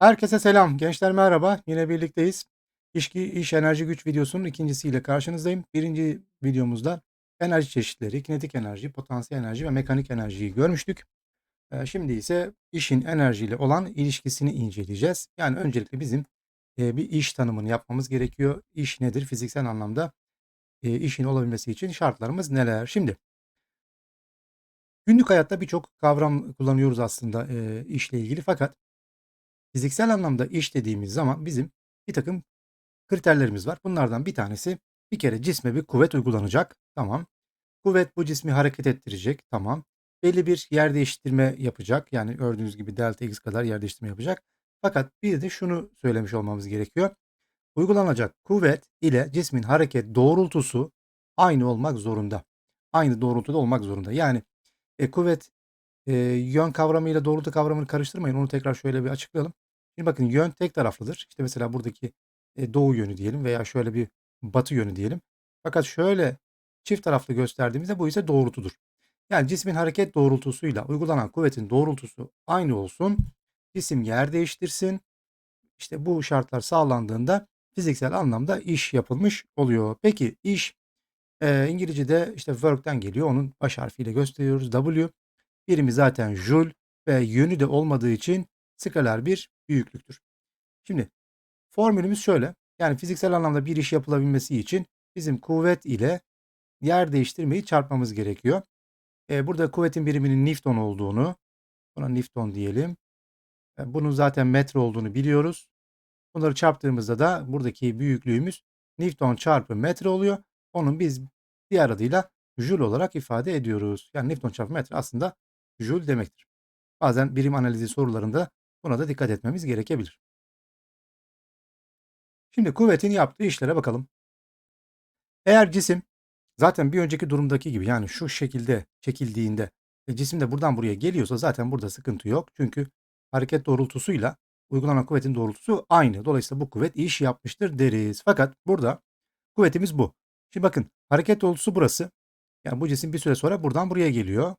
Herkese selam. Gençler merhaba. Yine birlikteyiz. İş, iş enerji güç videosunun ikincisiyle karşınızdayım. Birinci videomuzda enerji çeşitleri, kinetik enerji, potansiyel enerji ve mekanik enerjiyi görmüştük. Ee, Şimdi ise işin enerjiyle olan ilişkisini inceleyeceğiz. Yani öncelikle bizim e, bir iş tanımını yapmamız gerekiyor. İş nedir? Fiziksel anlamda e, işin olabilmesi için şartlarımız neler? Şimdi günlük hayatta birçok kavram kullanıyoruz aslında e, işle ilgili fakat Fiziksel anlamda iş dediğimiz zaman bizim bir takım kriterlerimiz var. Bunlardan bir tanesi bir kere cisme bir kuvvet uygulanacak. Tamam. Kuvvet bu cismi hareket ettirecek. Tamam. Belli bir yer değiştirme yapacak. Yani gördüğünüz gibi delta x kadar yer değiştirme yapacak. Fakat bir de şunu söylemiş olmamız gerekiyor. Uygulanacak kuvvet ile cismin hareket doğrultusu aynı olmak zorunda. Aynı doğrultuda olmak zorunda. Yani e, kuvvet e, yön kavramıyla doğrultu kavramını karıştırmayın. Onu tekrar şöyle bir açıklayalım. Şimdi bakın yön tek taraflıdır. İşte mesela buradaki e, doğu yönü diyelim veya şöyle bir batı yönü diyelim. Fakat şöyle çift taraflı gösterdiğimizde bu ise doğrultudur. Yani cismin hareket doğrultusuyla uygulanan kuvvetin doğrultusu aynı olsun. Cisim yer değiştirsin. İşte bu şartlar sağlandığında fiziksel anlamda iş yapılmış oluyor. Peki iş e, İngilizce'de işte work'ten geliyor. Onun baş harfiyle gösteriyoruz. W. Birimi zaten joule ve yönü de olmadığı için skaler bir büyüklüktür. Şimdi formülümüz şöyle. Yani fiziksel anlamda bir iş yapılabilmesi için bizim kuvvet ile yer değiştirmeyi çarpmamız gerekiyor. Ee, burada kuvvetin biriminin Newton olduğunu, buna Newton diyelim. Ee, bunun zaten metre olduğunu biliyoruz. Bunları çarptığımızda da buradaki büyüklüğümüz Newton çarpı metre oluyor. Onun biz diğer adıyla Joule olarak ifade ediyoruz. Yani Newton çarpı metre aslında Joule demektir. Bazen birim analizi sorularında buna da dikkat etmemiz gerekebilir. Şimdi kuvvetin yaptığı işlere bakalım. Eğer cisim zaten bir önceki durumdaki gibi yani şu şekilde çekildiğinde ve cisim de buradan buraya geliyorsa zaten burada sıkıntı yok. Çünkü hareket doğrultusuyla uygulanan kuvvetin doğrultusu aynı. Dolayısıyla bu kuvvet iş yapmıştır deriz. Fakat burada kuvvetimiz bu. Şimdi bakın hareket doğrultusu burası. Yani bu cisim bir süre sonra buradan buraya geliyor.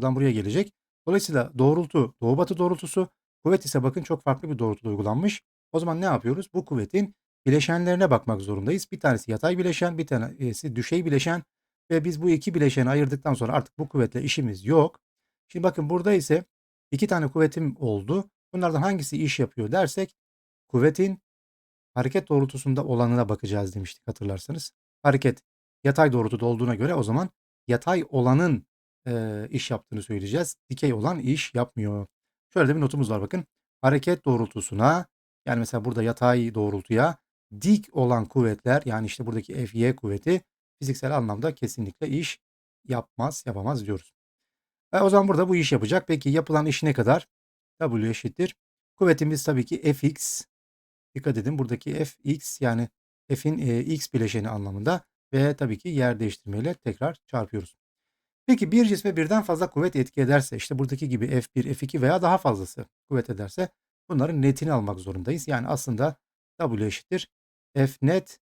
Buradan buraya gelecek. Dolayısıyla doğrultu doğu batı doğrultusu. Kuvvet ise bakın çok farklı bir doğrultuda uygulanmış. O zaman ne yapıyoruz? Bu kuvvetin bileşenlerine bakmak zorundayız. Bir tanesi yatay bileşen, bir tanesi düşey bileşen ve biz bu iki bileşeni ayırdıktan sonra artık bu kuvvetle işimiz yok. Şimdi bakın burada ise iki tane kuvvetim oldu. Bunlardan hangisi iş yapıyor dersek kuvvetin hareket doğrultusunda olanına bakacağız demiştik hatırlarsanız. Hareket yatay doğrultuda olduğuna göre o zaman yatay olanın e, iş yaptığını söyleyeceğiz. Dikey olan iş yapmıyor. Şöyle de bir notumuz var bakın. Hareket doğrultusuna yani mesela burada yatay doğrultuya dik olan kuvvetler yani işte buradaki Fy kuvveti fiziksel anlamda kesinlikle iş yapmaz, yapamaz diyoruz. E, o zaman burada bu iş yapacak. Peki yapılan iş ne kadar? W eşittir. Kuvvetimiz tabii ki Fx. Dikkat edin buradaki Fx yani F'in e, x bileşeni anlamında ve tabii ki yer değiştirmeyle tekrar çarpıyoruz. Peki bir cisme birden fazla kuvvet etki ederse işte buradaki gibi F1, F2 veya daha fazlası kuvvet ederse bunların netini almak zorundayız. Yani aslında W eşittir F net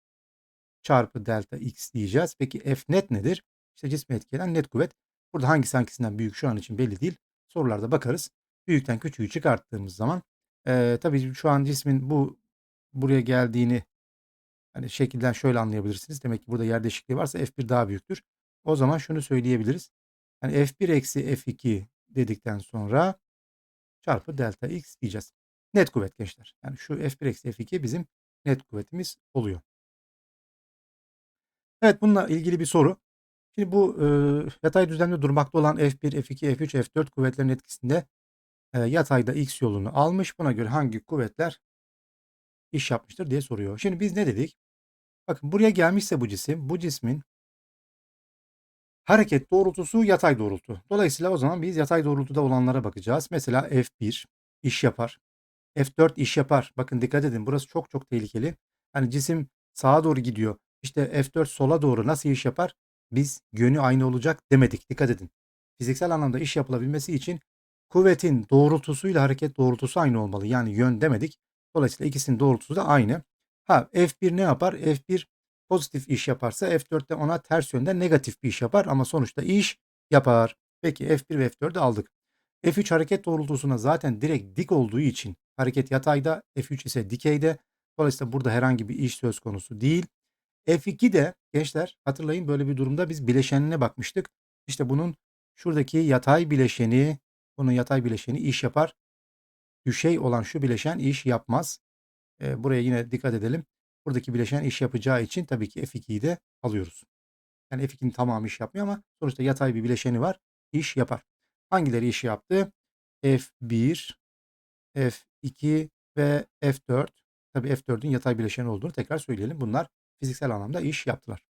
çarpı delta X diyeceğiz. Peki F net nedir? İşte cisme etki eden net kuvvet. Burada hangisi hangisinden büyük şu an için belli değil. Sorularda bakarız. Büyükten küçüğü çıkarttığımız zaman e, tabii şu an cismin bu buraya geldiğini hani şekilden şöyle anlayabilirsiniz. Demek ki burada yer değişikliği varsa F1 daha büyüktür. O zaman şunu söyleyebiliriz. Yani F1 eksi F2 dedikten sonra çarpı delta X diyeceğiz. Net kuvvet gençler. Yani şu F1 eksi F2 bizim net kuvvetimiz oluyor. Evet bununla ilgili bir soru. Şimdi bu e, yatay düzlemde durmakta olan F1, F2, F3, F4 kuvvetlerin etkisinde e, yatayda X yolunu almış. Buna göre hangi kuvvetler iş yapmıştır diye soruyor. Şimdi biz ne dedik? Bakın buraya gelmişse bu cisim, bu cismin hareket doğrultusu yatay doğrultu. Dolayısıyla o zaman biz yatay doğrultuda olanlara bakacağız. Mesela F1 iş yapar. F4 iş yapar. Bakın dikkat edin burası çok çok tehlikeli. Hani cisim sağa doğru gidiyor. İşte F4 sola doğru nasıl iş yapar? Biz yönü aynı olacak demedik. Dikkat edin. Fiziksel anlamda iş yapılabilmesi için kuvvetin doğrultusuyla hareket doğrultusu aynı olmalı. Yani yön demedik. Dolayısıyla ikisinin doğrultusu da aynı. Ha F1 ne yapar? F1 pozitif iş yaparsa F4 de ona ters yönde negatif bir iş yapar ama sonuçta iş yapar. Peki F1 ve F4'ü aldık. F3 hareket doğrultusuna zaten direkt dik olduğu için hareket yatayda, F3 ise dikeyde. Dolayısıyla burada herhangi bir iş söz konusu değil. F2 de gençler hatırlayın böyle bir durumda biz bileşenine bakmıştık. İşte bunun şuradaki yatay bileşeni, bunun yatay bileşeni iş yapar. Düşey olan şu bileşen iş yapmaz. E, buraya yine dikkat edelim. Buradaki bileşen iş yapacağı için tabii ki F2'yi de alıyoruz. Yani F2'nin tamamı iş yapmıyor ama sonuçta yatay bir bileşeni var. iş yapar. Hangileri iş yaptı? F1, F2 ve F4. Tabii F4'ün yatay bileşeni olduğunu tekrar söyleyelim. Bunlar fiziksel anlamda iş yaptılar.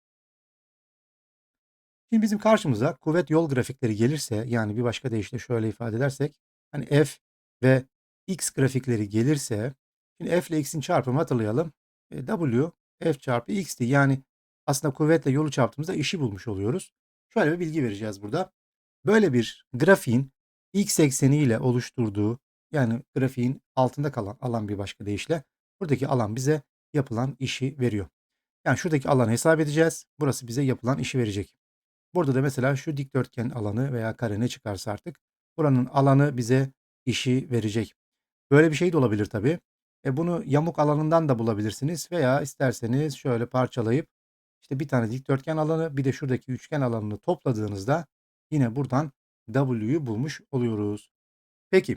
Şimdi bizim karşımıza kuvvet yol grafikleri gelirse yani bir başka deyişle şöyle ifade edersek hani F ve X grafikleri gelirse şimdi F ile X'in çarpımı hatırlayalım. W F çarpı X'ti. Yani aslında kuvvetle yolu çarptığımızda işi bulmuş oluyoruz. Şöyle bir bilgi vereceğiz burada. Böyle bir grafiğin X ekseni ile oluşturduğu yani grafiğin altında kalan alan bir başka deyişle buradaki alan bize yapılan işi veriyor. Yani şuradaki alanı hesap edeceğiz. Burası bize yapılan işi verecek. Burada da mesela şu dikdörtgen alanı veya kare ne çıkarsa artık buranın alanı bize işi verecek. Böyle bir şey de olabilir tabii. E bunu yamuk alanından da bulabilirsiniz veya isterseniz şöyle parçalayıp işte bir tane dikdörtgen alanı bir de şuradaki üçgen alanını topladığınızda yine buradan W'yu bulmuş oluyoruz. Peki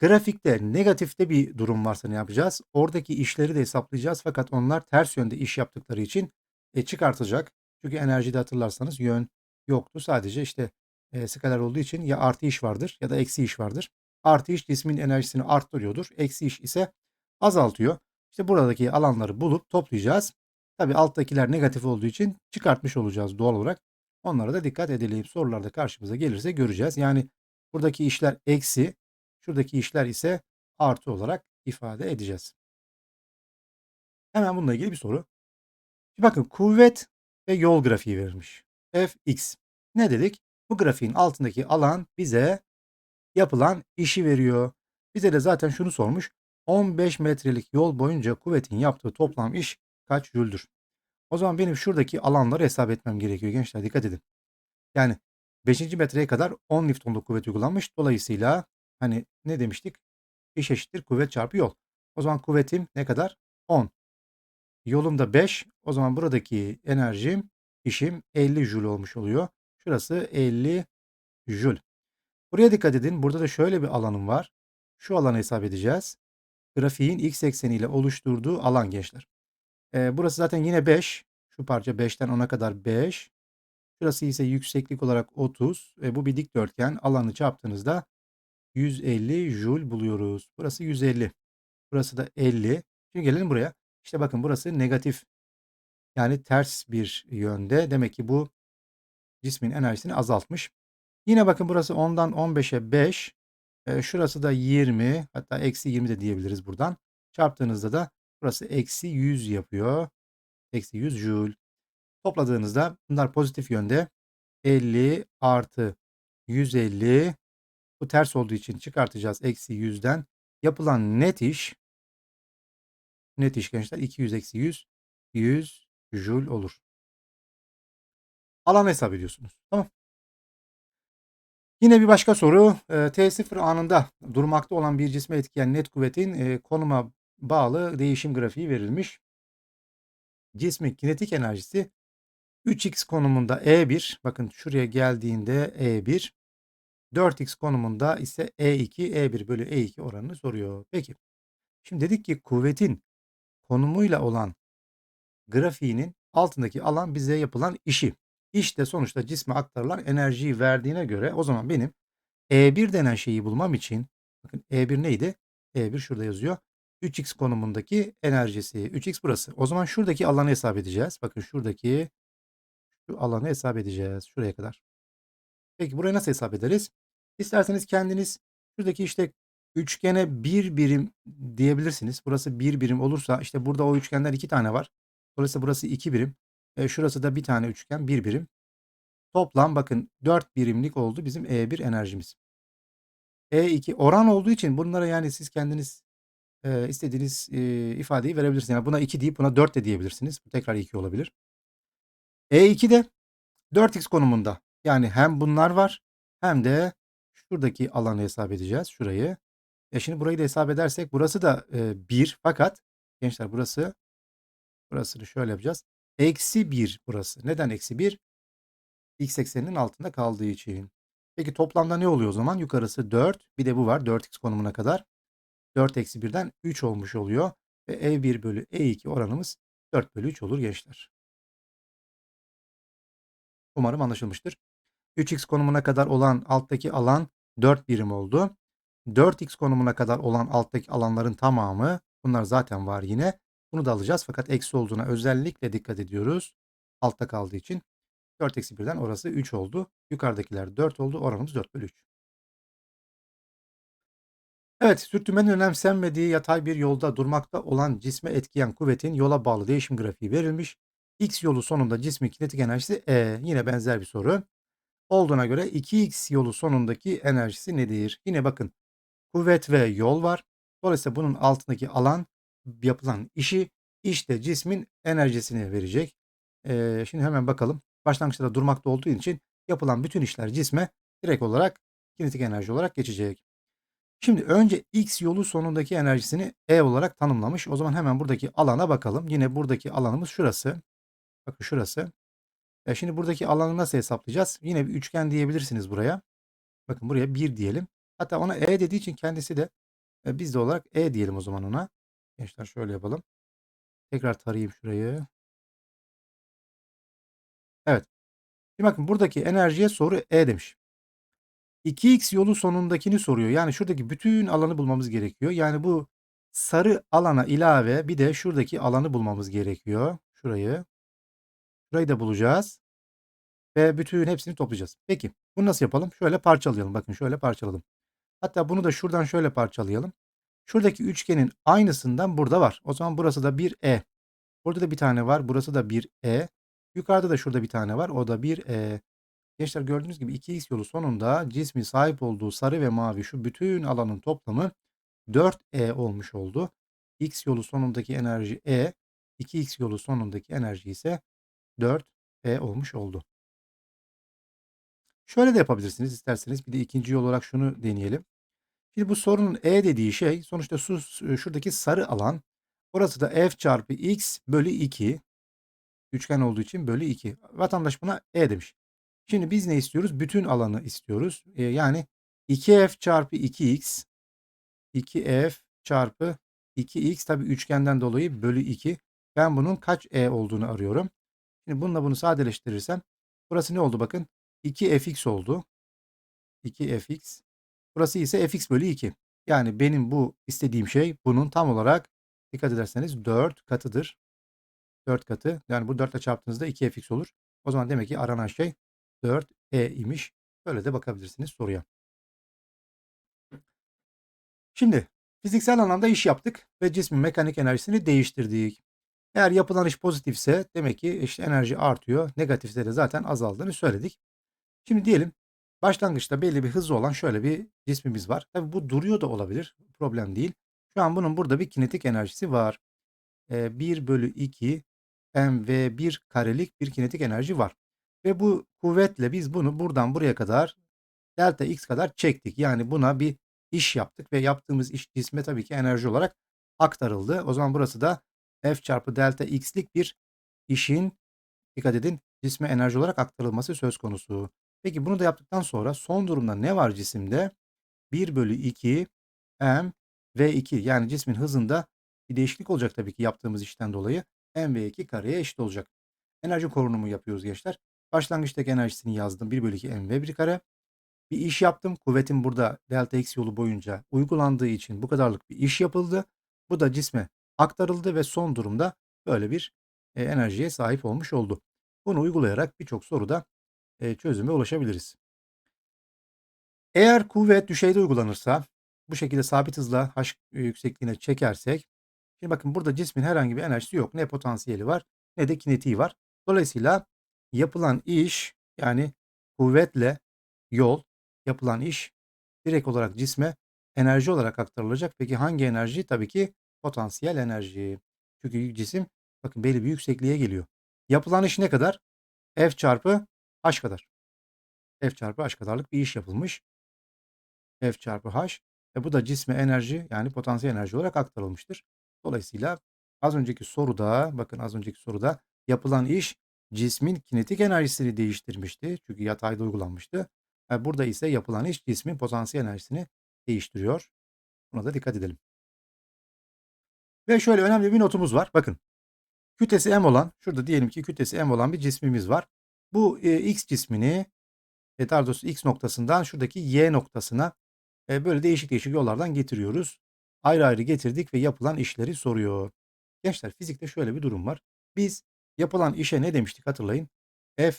grafikte negatifte bir durum varsa ne yapacağız? Oradaki işleri de hesaplayacağız fakat onlar ters yönde iş yaptıkları için e, çıkartacak. Çünkü enerjide hatırlarsanız yön yoktu. Sadece işte e, skaler olduğu için ya artı iş vardır ya da eksi iş vardır. Artı iş cismin enerjisini arttırıyordur. Eksi iş ise azaltıyor. İşte buradaki alanları bulup toplayacağız. Tabi alttakiler negatif olduğu için çıkartmış olacağız doğal olarak. Onlara da dikkat edelim. Sorularda karşımıza gelirse göreceğiz. Yani buradaki işler eksi, şuradaki işler ise artı olarak ifade edeceğiz. Hemen bununla ilgili bir soru. Şimdi bakın kuvvet ve yol grafiği verilmiş. Fx. Ne dedik? Bu grafiğin altındaki alan bize yapılan işi veriyor. Bize de zaten şunu sormuş. 15 metrelik yol boyunca kuvvetin yaptığı toplam iş kaç jüldür? O zaman benim şuradaki alanları hesap etmem gerekiyor gençler dikkat edin. Yani 5. metreye kadar 10 Newton'luk kuvvet uygulanmış. Dolayısıyla hani ne demiştik? İş eşittir kuvvet çarpı yol. O zaman kuvvetim ne kadar? 10. Yolum da 5. O zaman buradaki enerjim, işim 50 jül olmuş oluyor. Şurası 50 jül. Buraya dikkat edin. Burada da şöyle bir alanım var. Şu alanı hesap edeceğiz. Grafiğin x ekseniyle oluşturduğu alan gençler. Ee, burası zaten yine 5. Şu parça 5'ten 10'a kadar 5. Şurası ise yükseklik olarak 30. E, bu bir dikdörtgen. Alanı çarptığınızda 150 jül buluyoruz. Burası 150. Burası da 50. Şimdi gelelim buraya. İşte bakın burası negatif. Yani ters bir yönde. Demek ki bu cismin enerjisini azaltmış. Yine bakın burası 10'dan 15'e 5. E, şurası da 20 hatta eksi 20 de diyebiliriz buradan. Çarptığınızda da burası eksi 100 yapıyor. Eksi 100 joule. Topladığınızda bunlar pozitif yönde. 50 artı 150 bu ters olduğu için çıkartacağız eksi 100'den. Yapılan net iş net iş gençler 200 eksi 100 100 joule olur. Alan hesap ediyorsunuz. Tamam. Yine bir başka soru. E, T0 anında durmakta olan bir cisme etkileyen net kuvvetin e, konuma bağlı değişim grafiği verilmiş. Cismin kinetik enerjisi 3x konumunda E1. Bakın şuraya geldiğinde E1. 4x konumunda ise E2, E1 bölü E2 oranını soruyor. Peki. Şimdi dedik ki kuvvetin konumuyla olan grafiğinin altındaki alan bize yapılan işi. İş de sonuçta cisme aktarılan enerjiyi verdiğine göre o zaman benim E1 denen şeyi bulmam için bakın E1 neydi? E1 şurada yazıyor. 3x konumundaki enerjisi. 3x burası. O zaman şuradaki alanı hesap edeceğiz. Bakın şuradaki şu alanı hesap edeceğiz. Şuraya kadar. Peki burayı nasıl hesap ederiz? İsterseniz kendiniz şuradaki işte üçgene bir birim diyebilirsiniz. Burası bir birim olursa işte burada o üçgenler iki tane var. Dolayısıyla burası iki birim. E, şurası da bir tane üçgen bir birim. Toplam bakın 4 birimlik oldu bizim E1 enerjimiz. E2 oran olduğu için bunlara yani siz kendiniz e, istediğiniz e, ifadeyi verebilirsiniz. Yani buna 2 deyip buna 4 de diyebilirsiniz. Bu tekrar 2 olabilir. E2 de 4x konumunda. Yani hem bunlar var hem de şuradaki alanı hesap edeceğiz. Şurayı. E şimdi burayı da hesap edersek burası da e, 1 fakat gençler burası burasını şöyle yapacağız. Eksi 1 burası. Neden eksi 1? X ekseninin altında kaldığı için. Peki toplamda ne oluyor o zaman? Yukarısı 4 bir de bu var 4x konumuna kadar. 4 eksi 1'den 3 olmuş oluyor. Ve E1 bölü E2 oranımız 4 bölü 3 olur gençler. Umarım anlaşılmıştır. 3x konumuna kadar olan alttaki alan 4 birim oldu. 4x konumuna kadar olan alttaki alanların tamamı bunlar zaten var yine. Bunu da alacağız fakat eksi olduğuna özellikle dikkat ediyoruz. Altta kaldığı için 4 eksi 1'den orası 3 oldu. Yukarıdakiler 4 oldu. Oranımız 4 bölü 3. Evet, sürtünmenin önemsenmediği yatay bir yolda durmakta olan cisme etkileyen kuvvetin yola bağlı değişim grafiği verilmiş. X yolu sonunda cismin kinetik enerjisi E. Yine benzer bir soru. Olduğuna göre 2x yolu sonundaki enerjisi nedir? Yine bakın kuvvet ve yol var. Dolayısıyla bunun altındaki alan yapılan işi işte cismin enerjisini verecek. Ee, şimdi hemen bakalım. Başlangıçta da durmakta olduğu için yapılan bütün işler cisme direkt olarak kinetik enerji olarak geçecek. Şimdi önce x yolu sonundaki enerjisini E olarak tanımlamış. O zaman hemen buradaki alana bakalım. Yine buradaki alanımız şurası. Bakın şurası. E şimdi buradaki alanı nasıl hesaplayacağız? Yine bir üçgen diyebilirsiniz buraya. Bakın buraya 1 diyelim. Hatta ona E dediği için kendisi de e, biz de olarak E diyelim o zaman ona. Gençler şöyle yapalım. Tekrar tarayayım şurayı. Evet. Şimdi bakın buradaki enerjiye soru E demiş. 2x yolu sonundakini soruyor. Yani şuradaki bütün alanı bulmamız gerekiyor. Yani bu sarı alana ilave bir de şuradaki alanı bulmamız gerekiyor. Şurayı. Şurayı da bulacağız. Ve bütün hepsini toplayacağız. Peki bunu nasıl yapalım? Şöyle parçalayalım. Bakın şöyle parçaladım. Hatta bunu da şuradan şöyle parçalayalım. Şuradaki üçgenin aynısından burada var. O zaman burası da bir E. Burada da bir tane var. Burası da bir E. Yukarıda da şurada bir tane var. O da bir E. Gençler gördüğünüz gibi 2x yolu sonunda cismin sahip olduğu sarı ve mavi şu bütün alanın toplamı 4E olmuş oldu. X yolu sonundaki enerji E, 2x yolu sonundaki enerji ise 4E olmuş oldu. Şöyle de yapabilirsiniz isterseniz. Bir de ikinci yol olarak şunu deneyelim. Şimdi bu sorunun E dediği şey sonuçta su, şuradaki sarı alan. Orası da F çarpı X bölü 2. Üçgen olduğu için bölü 2. Vatandaş buna E demiş. Şimdi biz ne istiyoruz? Bütün alanı istiyoruz. E, yani 2F çarpı 2X 2F çarpı 2X tabi üçgenden dolayı bölü 2. Ben bunun kaç E olduğunu arıyorum. Şimdi bununla bunu sadeleştirirsem burası ne oldu bakın. 2fx oldu. 2fx. Burası ise fx bölü 2. Yani benim bu istediğim şey bunun tam olarak dikkat ederseniz 4 katıdır. 4 katı. Yani bu 4 ile çarptığınızda 2fx olur. O zaman demek ki aranan şey 4e imiş. Böyle de bakabilirsiniz soruya. Şimdi fiziksel anlamda iş yaptık ve cismin mekanik enerjisini değiştirdik. Eğer yapılan iş pozitifse demek ki işte enerji artıyor. Negatifse de zaten azaldığını söyledik. Şimdi diyelim başlangıçta belli bir hızı olan şöyle bir cismimiz var. Tabii bu duruyor da olabilir. Problem değil. Şu an bunun burada bir kinetik enerjisi var. Ee, 1 bölü 2 mv1 karelik bir kinetik enerji var. Ve bu kuvvetle biz bunu buradan buraya kadar delta x kadar çektik. Yani buna bir iş yaptık ve yaptığımız iş cisme tabii ki enerji olarak aktarıldı. O zaman burası da f çarpı delta x'lik bir işin dikkat edin cisme enerji olarak aktarılması söz konusu. Peki bunu da yaptıktan sonra son durumda ne var cisimde? 1 bölü 2 m v2 yani cismin hızında bir değişiklik olacak tabii ki yaptığımız işten dolayı. m v2 kareye eşit olacak. Enerji korunumu yapıyoruz gençler. Başlangıçtaki enerjisini yazdım. 1 bölü 2 m v1 kare. Bir iş yaptım. Kuvvetin burada delta x yolu boyunca uygulandığı için bu kadarlık bir iş yapıldı. Bu da cisme aktarıldı ve son durumda böyle bir e, enerjiye sahip olmuş oldu. Bunu uygulayarak birçok soruda e, çözüme ulaşabiliriz. Eğer kuvvet düşeyde uygulanırsa bu şekilde sabit hızla h yüksekliğine çekersek şimdi bakın burada cismin herhangi bir enerjisi yok. Ne potansiyeli var ne de kinetiği var. Dolayısıyla yapılan iş yani kuvvetle yol yapılan iş direkt olarak cisme enerji olarak aktarılacak. Peki hangi enerji? Tabii ki potansiyel enerji. Çünkü cisim bakın belli bir yüksekliğe geliyor. Yapılan iş ne kadar? F çarpı h kadar. F çarpı h kadarlık bir iş yapılmış. F çarpı h. Ve bu da cisme enerji yani potansiyel enerji olarak aktarılmıştır. Dolayısıyla az önceki soruda bakın az önceki soruda yapılan iş cismin kinetik enerjisini değiştirmişti. Çünkü yatayda uygulanmıştı. E, burada ise yapılan iş cismin potansiyel enerjisini değiştiriyor. Buna da dikkat edelim. Ve şöyle önemli bir notumuz var. Bakın kütlesi m olan şurada diyelim ki kütlesi m olan bir cismimiz var. Bu e, x cismini e, daha doğrusu x noktasından şuradaki y noktasına e, böyle değişik değişik yollardan getiriyoruz. Ayrı ayrı getirdik ve yapılan işleri soruyor. Gençler fizikte şöyle bir durum var. Biz yapılan işe ne demiştik hatırlayın. F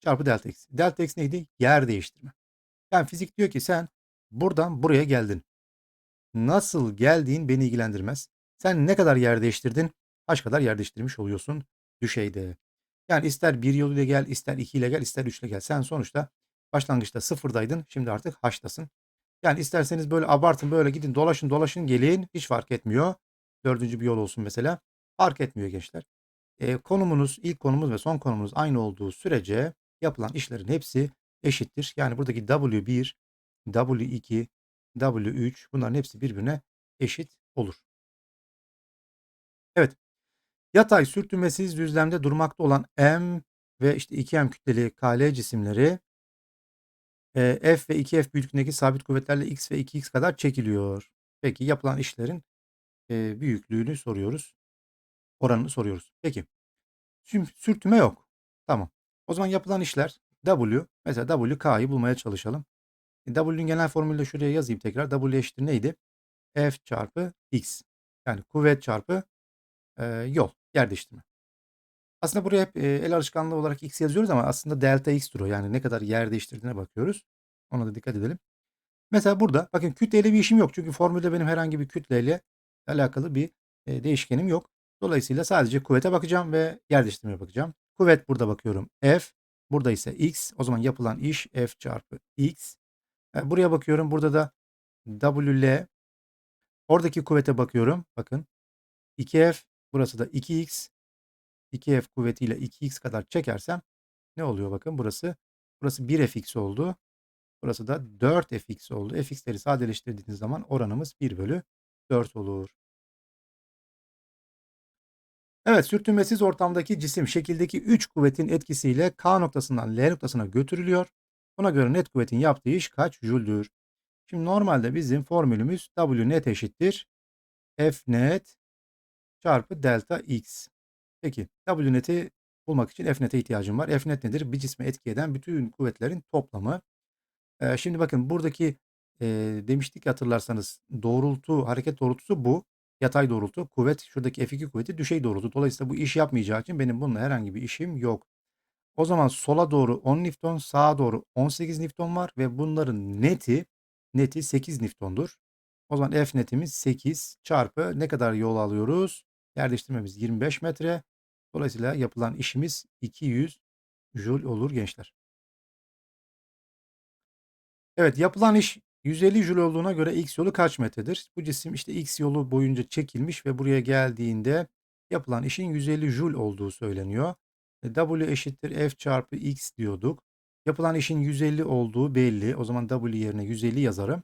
çarpı delta x. Delta x neydi? Yer değiştirme. Yani fizik diyor ki sen buradan buraya geldin. Nasıl geldiğin beni ilgilendirmez. Sen ne kadar yer değiştirdin? Kaç kadar yer değiştirmiş oluyorsun düşeyde. Yani ister bir yol ile gel, ister iki ile gel, ister üç ile gel. Sen sonuçta başlangıçta sıfırdaydın. Şimdi artık haştasın. Yani isterseniz böyle abartın böyle gidin dolaşın dolaşın gelin hiç fark etmiyor. Dördüncü bir yol olsun mesela. Fark etmiyor gençler. E, konumunuz, ilk konumuz ve son konumunuz aynı olduğu sürece yapılan işlerin hepsi eşittir. Yani buradaki W1, W2, W3 bunların hepsi birbirine eşit olur. Evet. Yatay sürtünmesiz düzlemde durmakta olan M ve işte 2M kütleli KL cisimleri e, F ve 2F büyüklüğündeki sabit kuvvetlerle X ve 2X kadar çekiliyor. Peki yapılan işlerin e, büyüklüğünü soruyoruz. Oranını soruyoruz. Peki. Şimdi sürtünme yok. Tamam. O zaman yapılan işler W. Mesela WK'yı bulmaya çalışalım. E, W'nin genel formülü de şuraya yazayım tekrar. W eşittir neydi? F çarpı X. Yani kuvvet çarpı e, yol. Yer değiştirme. Aslında buraya hep el alışkanlığı olarak X yazıyoruz ama aslında delta X'tir o. Yani ne kadar yer değiştirdiğine bakıyoruz. Ona da dikkat edelim. Mesela burada bakın kütleyle bir işim yok. Çünkü formülde benim herhangi bir kütleyle alakalı bir değişkenim yok. Dolayısıyla sadece kuvvete bakacağım ve yer değiştirmeye bakacağım. Kuvvet burada bakıyorum F. Burada ise X. O zaman yapılan iş F çarpı X. E, buraya bakıyorum. Burada da WL. Oradaki kuvvete bakıyorum. Bakın 2F. Burası da 2X. 2F kuvvetiyle 2X kadar çekersem ne oluyor bakın burası. Burası 1Fx oldu. Burası da 4Fx oldu. Fx'leri sadeleştirdiğiniz zaman oranımız 1 bölü 4 olur. Evet sürtünmesiz ortamdaki cisim şekildeki 3 kuvvetin etkisiyle K noktasından L noktasına götürülüyor. Buna göre net kuvvetin yaptığı iş kaç jüldür? Şimdi normalde bizim formülümüz W net eşittir. F net çarpı delta X. Peki W net'i bulmak için F net'e ihtiyacım var. F net nedir? Bir cisme etki eden bütün kuvvetlerin toplamı. Ee, şimdi bakın buradaki e, demiştik hatırlarsanız doğrultu, hareket doğrultusu bu. Yatay doğrultu. Kuvvet şuradaki F2 kuvveti düşey doğrultu. Dolayısıyla bu iş yapmayacağı için benim bununla herhangi bir işim yok. O zaman sola doğru 10 Newton, sağa doğru 18 Newton var ve bunların neti neti 8 Newton'dur. O zaman F netimiz 8 çarpı ne kadar yol alıyoruz? Yer değiştirmemiz 25 metre. Dolayısıyla yapılan işimiz 200 Joule olur gençler. Evet yapılan iş 150 Joule olduğuna göre X yolu kaç metredir? Bu cisim işte X yolu boyunca çekilmiş ve buraya geldiğinde yapılan işin 150 Joule olduğu söyleniyor. E, w eşittir F çarpı X diyorduk. Yapılan işin 150 olduğu belli. O zaman W yerine 150 yazarım.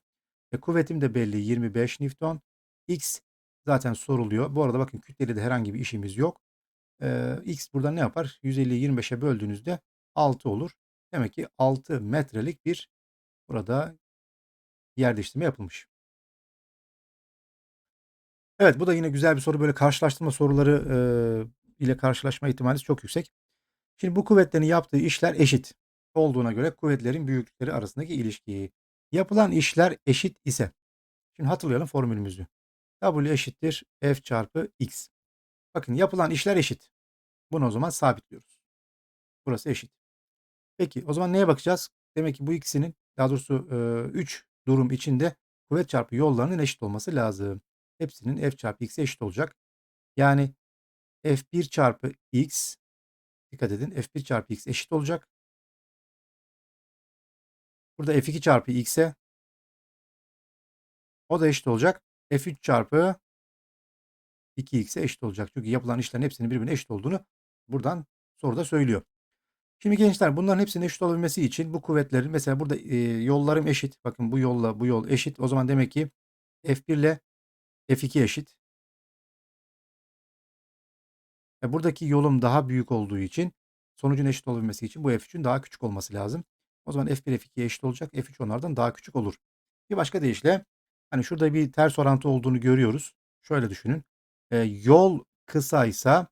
E, kuvvetim de belli 25 Newton. X zaten soruluyor. Bu arada bakın kütleli de herhangi bir işimiz yok. E, X burada ne yapar? 150'yi 25'e böldüğünüzde 6 olur. Demek ki 6 metrelik bir burada yer değiştirme yapılmış. Evet bu da yine güzel bir soru. Böyle karşılaştırma soruları e, ile karşılaşma ihtimaliniz çok yüksek. Şimdi bu kuvvetlerin yaptığı işler eşit olduğuna göre kuvvetlerin büyüklükleri arasındaki ilişkiyi. Yapılan işler eşit ise. Şimdi hatırlayalım formülümüzü. W eşittir F çarpı X. Bakın yapılan işler eşit. Bunu o zaman sabitliyoruz. Burası eşit. Peki o zaman neye bakacağız? Demek ki bu ikisinin daha doğrusu 3 durum içinde kuvvet çarpı yollarının eşit olması lazım. Hepsinin F çarpı X'e eşit olacak. Yani F1 çarpı X dikkat edin F1 çarpı X eşit olacak. Burada F2 çarpı X'e o da eşit olacak. F3 çarpı 2x'e eşit olacak. Çünkü yapılan işlerin hepsinin birbirine eşit olduğunu buradan soruda söylüyor. Şimdi gençler bunların hepsinin eşit olabilmesi için bu kuvvetlerin mesela burada e, yollarım eşit. Bakın bu yolla bu yol eşit. O zaman demek ki F1 ile F2 eşit. E, buradaki yolum daha büyük olduğu için sonucun eşit olabilmesi için bu F3'ün daha küçük olması lazım. O zaman F1 F2'ye eşit olacak. F3 onlardan daha küçük olur. Bir başka deyişle hani şurada bir ters orantı olduğunu görüyoruz. Şöyle düşünün. E, yol kısaysa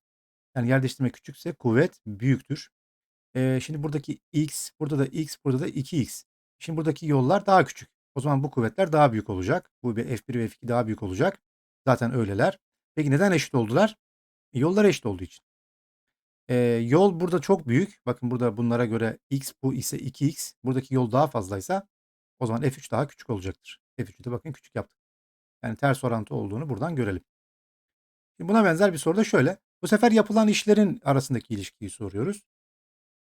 yani yer değiştirme küçükse kuvvet büyüktür. E, şimdi buradaki x, burada da x, burada da 2x. Şimdi buradaki yollar daha küçük. O zaman bu kuvvetler daha büyük olacak. Bu bir F1 ve F2 daha büyük olacak. Zaten öyleler. Peki neden eşit oldular? E, yollar eşit olduğu için. E, yol burada çok büyük. Bakın burada bunlara göre x bu ise 2x. Buradaki yol daha fazlaysa o zaman F3 daha küçük olacaktır. F3'ü de bakın küçük yaptık. Yani ters orantı olduğunu buradan görelim. Şimdi buna benzer bir soru da şöyle. Bu sefer yapılan işlerin arasındaki ilişkiyi soruyoruz.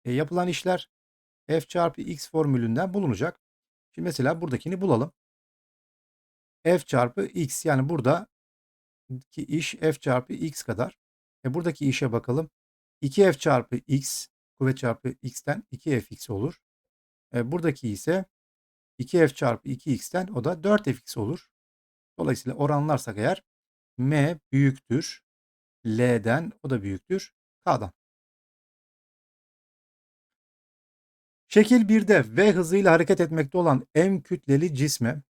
E, yapılan işler f çarpı x formülünden bulunacak. Şimdi mesela buradakini bulalım. f çarpı x yani burada ki iş f çarpı x kadar. E buradaki işe bakalım. 2f çarpı x kuvvet çarpı x'ten 2fx olur. E buradaki ise 2f çarpı 2x'ten o da 4fx olur. Dolayısıyla oranlarsak eğer m büyüktür L'den o da büyüktür K'dan. Şekil 1'de V hızıyla hareket etmekte olan M kütleli cisme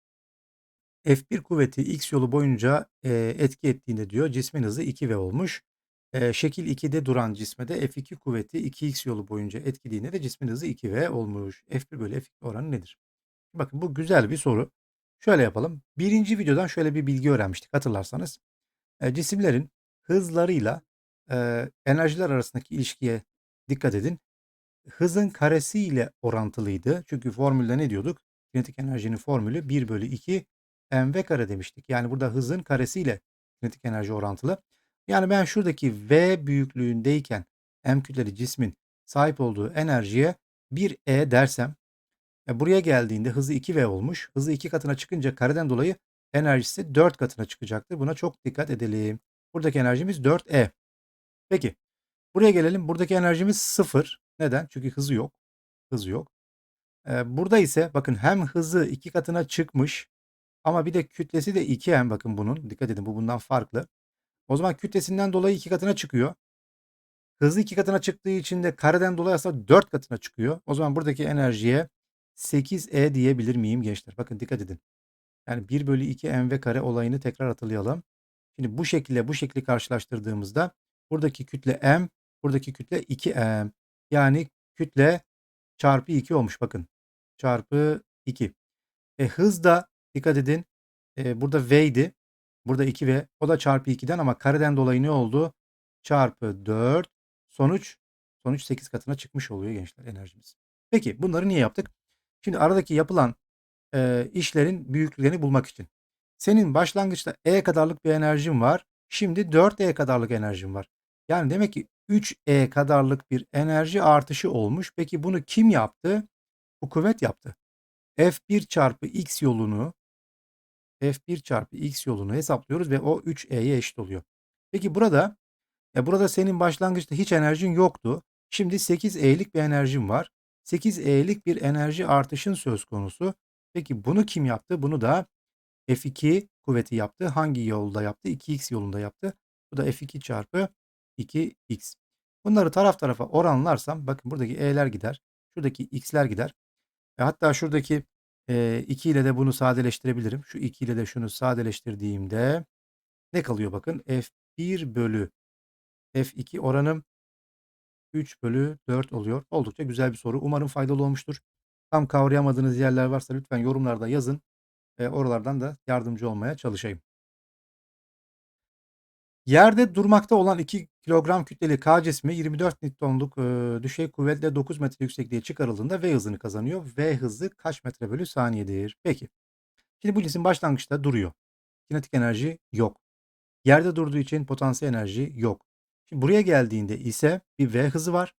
F1 kuvveti X yolu boyunca e, etki ettiğinde diyor cismin hızı 2V olmuş. E, şekil 2'de duran cisme de F2 kuvveti 2X yolu boyunca etkilediğinde de cismin hızı 2V olmuş. F1 bölü F2 oranı nedir? Bakın bu güzel bir soru. Şöyle yapalım. Birinci videodan şöyle bir bilgi öğrenmiştik hatırlarsanız. E, cisimlerin hızlarıyla e, enerjiler arasındaki ilişkiye dikkat edin. Hızın karesi ile orantılıydı. Çünkü formülde ne diyorduk? Kinetik enerjinin formülü 1 bölü 2 mv kare demiştik. Yani burada hızın karesiyle kinetik enerji orantılı. Yani ben şuradaki v büyüklüğündeyken m kütleli cismin sahip olduğu enerjiye 1e dersem e buraya geldiğinde hızı 2v olmuş. Hızı 2 katına çıkınca kareden dolayı enerjisi 4 katına çıkacaktır. Buna çok dikkat edelim. Buradaki enerjimiz 4E. Peki. Buraya gelelim. Buradaki enerjimiz 0. Neden? Çünkü hızı yok. Hızı yok. Ee, burada ise bakın hem hızı 2 katına çıkmış ama bir de kütlesi de 2M bakın bunun. Dikkat edin bu bundan farklı. O zaman kütlesinden dolayı 2 katına çıkıyor. Hızı 2 katına çıktığı için de kareden dolayı aslında 4 katına çıkıyor. O zaman buradaki enerjiye 8E diyebilir miyim gençler? Bakın dikkat edin. Yani 1 bölü 2 mv kare olayını tekrar hatırlayalım. Şimdi bu şekilde bu şekli karşılaştırdığımızda buradaki kütle m, buradaki kütle 2m. Yani kütle çarpı 2 olmuş bakın. Çarpı 2. E, hız da dikkat edin. E, burada v. Burada 2v. O da çarpı 2'den ama kareden dolayı ne oldu? Çarpı 4. Sonuç sonuç 8 katına çıkmış oluyor gençler enerjimiz. Peki bunları niye yaptık? Şimdi aradaki yapılan e, işlerin büyüklüklerini bulmak için. Senin başlangıçta E kadarlık bir enerjin var. Şimdi 4E kadarlık enerjin var. Yani demek ki 3E kadarlık bir enerji artışı olmuş. Peki bunu kim yaptı? Bu kuvvet yaptı. F1 çarpı X yolunu F1 çarpı X yolunu hesaplıyoruz ve o 3E'ye eşit oluyor. Peki burada e burada senin başlangıçta hiç enerjin yoktu. Şimdi 8E'lik bir enerjin var. 8E'lik bir enerji artışın söz konusu. Peki bunu kim yaptı? Bunu da F2 kuvveti yaptı. Hangi yolda yaptı? 2x yolunda yaptı. Bu da F2 çarpı 2x. Bunları taraf tarafa oranlarsam bakın buradaki e'ler gider. Şuradaki x'ler gider. E hatta şuradaki e, 2 ile de bunu sadeleştirebilirim. Şu 2 ile de şunu sadeleştirdiğimde ne kalıyor bakın? F1 bölü F2 oranım 3 bölü 4 oluyor. Oldukça güzel bir soru. Umarım faydalı olmuştur. Tam kavrayamadığınız yerler varsa lütfen yorumlarda yazın. E, oralardan da yardımcı olmaya çalışayım. Yerde durmakta olan 2 kilogram kütleli K cismi 24 Newton'luk e, düşey kuvvetle 9 metre yüksekliğe çıkarıldığında V hızını kazanıyor. V hızı kaç metre bölü saniyedir? Peki. Şimdi bu cisim başlangıçta duruyor. Kinetik enerji yok. Yerde durduğu için potansiyel enerji yok. Şimdi buraya geldiğinde ise bir V hızı var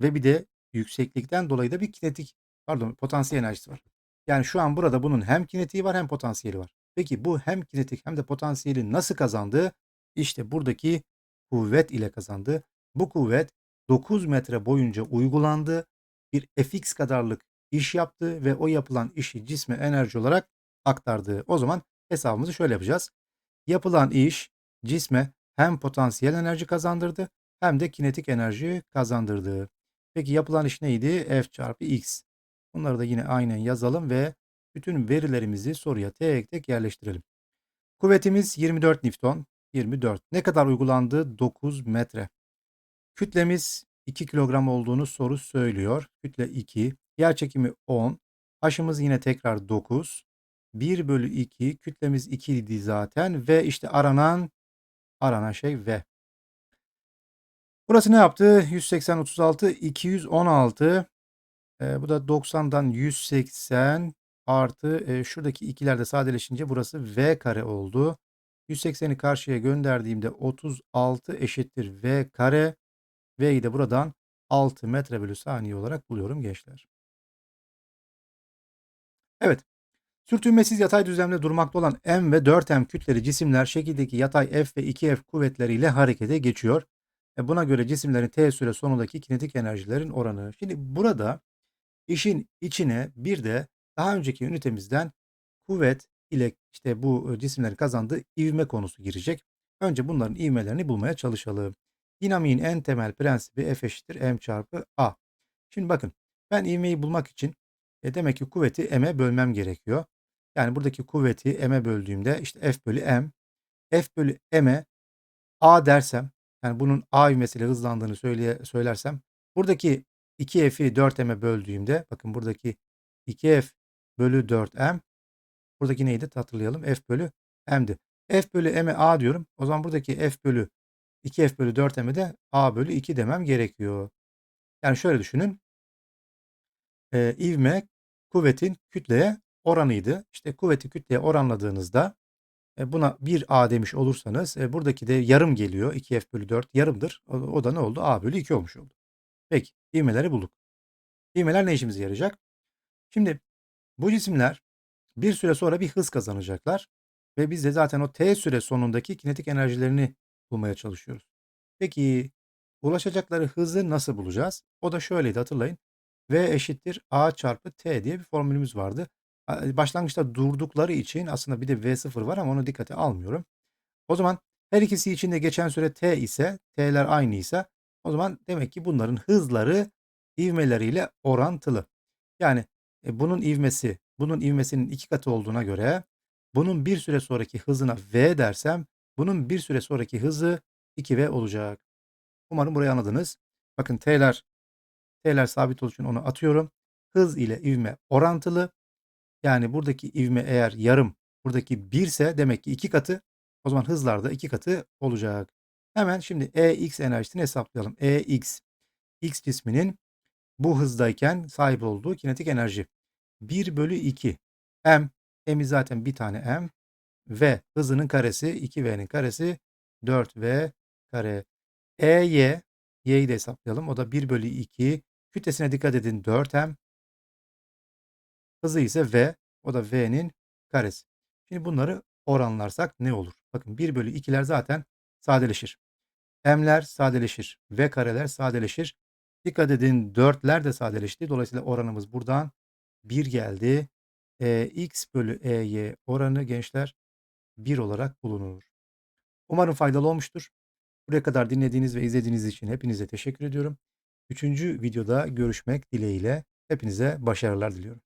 ve bir de yükseklikten dolayı da bir kinetik pardon potansiyel enerjisi var. Yani şu an burada bunun hem kinetiği var hem potansiyeli var. Peki bu hem kinetik hem de potansiyeli nasıl kazandı? İşte buradaki kuvvet ile kazandı. Bu kuvvet 9 metre boyunca uygulandı. Bir fx kadarlık iş yaptı ve o yapılan işi cisme enerji olarak aktardı. O zaman hesabımızı şöyle yapacağız. Yapılan iş cisme hem potansiyel enerji kazandırdı hem de kinetik enerji kazandırdı. Peki yapılan iş neydi? F çarpı x. Bunları da yine aynen yazalım ve bütün verilerimizi soruya tek tek yerleştirelim. Kuvvetimiz 24 Newton. 24. Ne kadar uygulandı? 9 metre. Kütlemiz 2 kilogram olduğunu soru söylüyor. Kütle 2. Yer çekimi 10. Haşımız yine tekrar 9. 1 bölü 2. Kütlemiz 2 idi zaten. Ve işte aranan aranan şey V. Burası ne yaptı? 180, 36, 216. E, bu da 90'dan 180 artı e, şuradaki ikiler de sadeleşince burası V kare oldu. 180'i karşıya gönderdiğimde 36 eşittir V kare. V'yi de buradan 6 metre bölü saniye olarak buluyorum gençler. Evet. Sürtünmesiz yatay düzlemde durmakta olan M ve 4M kütleli cisimler şekildeki yatay F ve 2F kuvvetleriyle harekete geçiyor. E buna göre cisimlerin T süre sonundaki kinetik enerjilerin oranı. Şimdi burada işin içine bir de daha önceki ünitemizden kuvvet ile işte bu cisimlerin kazandığı ivme konusu girecek. Önce bunların ivmelerini bulmaya çalışalım. Dinamiğin en temel prensibi F eşittir M çarpı A. Şimdi bakın ben ivmeyi bulmak için e demek ki kuvveti M'e bölmem gerekiyor. Yani buradaki kuvveti M'e böldüğümde işte F bölü M. F bölü M'e A dersem yani bunun A ivmesiyle hızlandığını söyleye, söylersem buradaki 2F'i 4M'e böldüğümde bakın buradaki 2F bölü 4M buradaki neydi hatırlayalım F bölü M'di. F bölü M'e A diyorum. O zaman buradaki F bölü 2F bölü 4M'e de A bölü 2 demem gerekiyor. Yani şöyle düşünün. Ee, ivme kuvvetin kütleye oranıydı. İşte kuvveti kütleye oranladığınızda e, buna 1A demiş olursanız e, buradaki de yarım geliyor. 2F bölü 4 yarımdır. O, o da ne oldu? A bölü 2 olmuş oldu. Peki ivmeleri bulduk. İvmeler ne işimize yarayacak? Şimdi bu cisimler bir süre sonra bir hız kazanacaklar. Ve biz de zaten o t süre sonundaki kinetik enerjilerini bulmaya çalışıyoruz. Peki ulaşacakları hızı nasıl bulacağız? O da şöyleydi hatırlayın. V eşittir A çarpı T diye bir formülümüz vardı. Başlangıçta durdukları için aslında bir de V0 var ama onu dikkate almıyorum. O zaman her ikisi için de geçen süre T ise T'ler aynı ise o zaman demek ki bunların hızları ivmeleriyle orantılı. Yani e, bunun ivmesi bunun ivmesinin iki katı olduğuna göre bunun bir süre sonraki hızına V dersem bunun bir süre sonraki hızı 2V olacak. Umarım burayı anladınız. Bakın T'ler T'ler sabit olduğu için onu atıyorum. Hız ile ivme orantılı. Yani buradaki ivme eğer yarım buradaki 1 ise demek ki 2 katı. O zaman hızlar da 2 katı olacak. Hemen şimdi EX enerjisini hesaplayalım. EX X cisminin bu hızdayken sahip olduğu kinetik enerji. 1 bölü 2 M. M'i zaten bir tane M. V hızının karesi 2V'nin karesi 4V kare. EY Y'yi de hesaplayalım. O da 1 bölü 2. Kütlesine dikkat edin 4M. Hızı ise V. O da V'nin karesi. Şimdi bunları oranlarsak ne olur? Bakın 1 bölü 2'ler zaten sadeleşir. M'ler sadeleşir. V kareler sadeleşir. Dikkat edin 4'ler de sadeleşti. Dolayısıyla oranımız buradan 1 geldi. E, x bölü ey oranı gençler 1 olarak bulunur. Umarım faydalı olmuştur. Buraya kadar dinlediğiniz ve izlediğiniz için hepinize teşekkür ediyorum. Üçüncü videoda görüşmek dileğiyle hepinize başarılar diliyorum.